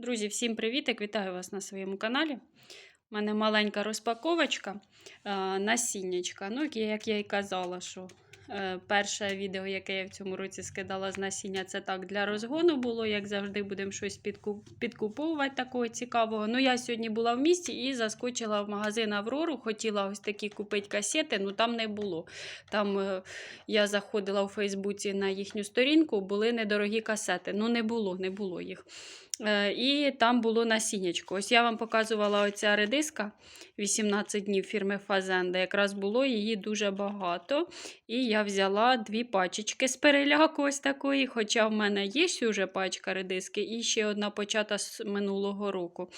Друзі, всім привітик! Вітаю вас на своєму каналі. У мене маленька розпаковочка е, насіннячка. Ну, як я і казала, що е, перше відео, яке я в цьому році скидала з насіння, це так для розгону було. Як завжди, будемо щось підкуп- підкуповувати такого цікавого. Ну, я сьогодні була в місті і заскочила в магазин Аврору. Хотіла ось такі купити касети, ну там не було. Там е, я заходила у Фейсбуці на їхню сторінку, були недорогі касети. Ну, не було, не було їх. Е, І там було насіннячко. Ось я вам показувала оця редиска 18 днів фірми Фазенда. Якраз було її дуже багато. І я взяла дві пачечки з переляку ось такої. Хоча в мене є вже пачка редиски, і ще одна почата з минулого року.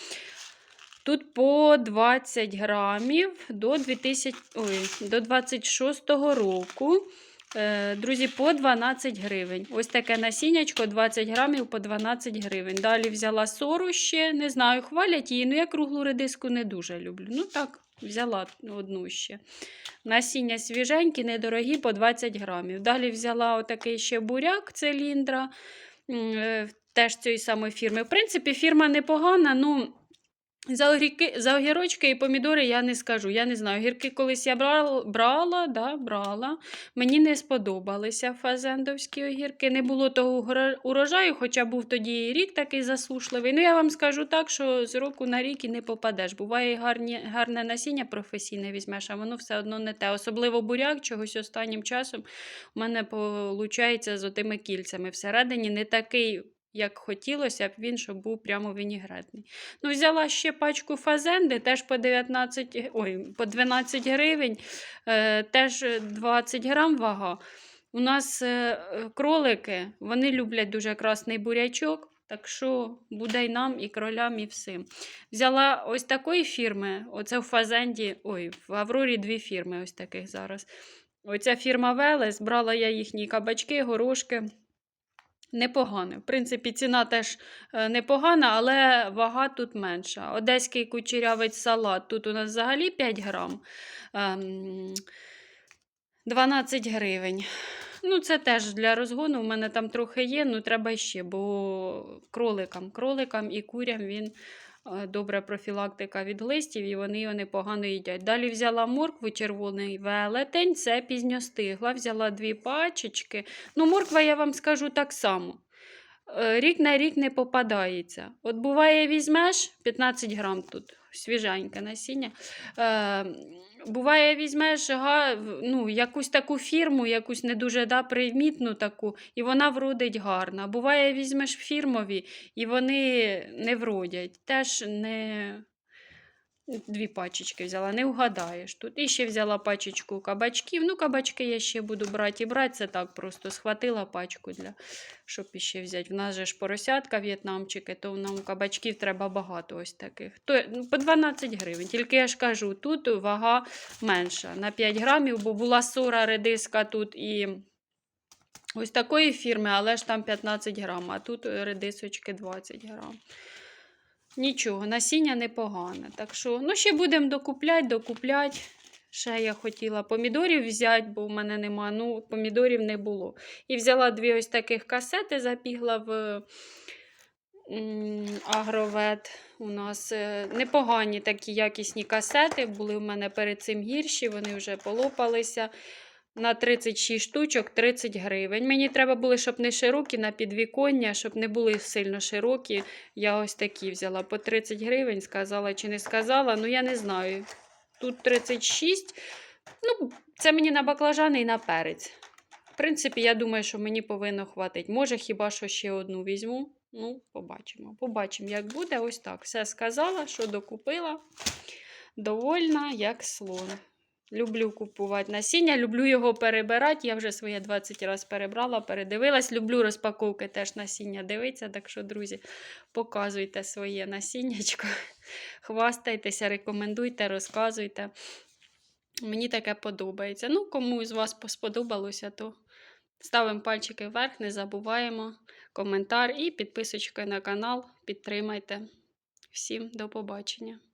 Тут по 20 грамів до 2000, ой, до 26 року. Е, Друзі, по 12 гривень. Ось таке насіннячко 20 грамів по 12 гривень. Далі взяла сору ще, не знаю, хвалять її, ну я круглу редиску не дуже люблю. Ну так, взяла одну ще. Насіння свіженькі, недорогі по 20 грамів. Далі взяла отакий ще буряк циліндра, е, теж цієї самої фірми. В принципі, фірма непогана, ну. За, огірки, за огірочки і помідори я не скажу. Я не знаю. Огірки колись я брала, брала, да, брала. Мені не сподобалися фазендовські огірки. Не було того урожаю, хоча був тоді рік такий засушливий. Ну, я вам скажу так, що з року на рік і не попадеш. Буває гарні, гарне насіння професійне візьмеш, а воно все одно не те. Особливо буряк чогось останнім часом у мене виходить з отими кільцями. Всередині не такий. Як хотілося б він, щоб був прямо вінігретний. Ну, взяла ще пачку фазенди, теж по 19, ой, по 12 гривень, е, теж 20 грам вага. У нас е, кролики, вони люблять дуже красний бурячок, так що буде й нам, і кролям, і всім. Взяла ось такої фірми, оце в фазенді, ой, в Аврорі дві фірми ось таких зараз. Оця фірма Велес, брала я їхні кабачки, горошки. Непогано. В принципі, ціна теж е, непогана, але вага тут менша. Одеський кучерявець салат. Тут у нас взагалі 5 грам. ем, 12 гривень. Ну, це теж для розгону. У мене там трохи є, ну треба ще, бо кроликам, кроликам і курям він добра профілактика від листів, і вони його непогано їдять. Далі взяла моркву червоний велетень, це пізньостигла. Взяла дві пачечки. Ну, морква, я вам скажу так само. Е, Рік на рік не попадається. От буває, візьмеш 15 грам тут, свіженьке насіння. Буває, візьмеш га, ну, якусь таку фірму, якусь не дуже да, примітну таку, і вона вродить гарно. Буває, візьмеш фірмові, і вони не вродять. Теж не. Дві пачечки взяла, не вгадаєш тут. І ще взяла пачечку кабачків. Ну, кабачки я ще буду брати і брати. Це так просто схватила пачку, для, щоб іще взяти. В нас же ж поросятка в'єтнамчики, то нам кабачків треба багато ось таких. То, ну, по 12 гривень. Тільки я ж кажу, тут вага менша на 5 грамів, бо була сора редиска тут і. Ось такої фірми, але ж там 15 грам, а тут редисочки 20 грам. Нічого, насіння непогане. Так що, ну, ще будемо докупляти, докупляти. Ще я хотіла помідорів взяти, бо в мене нема. Ну, помідорів не було. І взяла дві ось таких касети, запігла в агровет. У нас е, непогані такі якісні касети. Були в мене перед цим гірші, вони вже полопалися. На 36 штучок 30 гривень. Мені треба були, щоб не широкі на підвіконня, щоб не були сильно широкі. Я ось такі взяла по 30 гривень, сказала чи не сказала. Ну, я не знаю. Тут 36. Ну, це мені на баклажани і на перець. В принципі, я думаю, що мені повинно хватити. Може, хіба що ще одну візьму. Ну, побачимо. Побачимо, як буде. Ось так. Все сказала, що докупила. Довольна, як слон. Люблю купувати насіння, люблю його перебирати. Я вже своє 20 разів перебрала, передивилась. Люблю розпаковки теж насіння дивитися. Так що, друзі, показуйте своє насіннячко. Хвастайтеся, рекомендуйте, розказуйте. Мені таке подобається. Ну, кому з вас сподобалося, то ставимо пальчики вверх, не забуваємо коментар і підписочкою на канал. Підтримайте. Всім до побачення!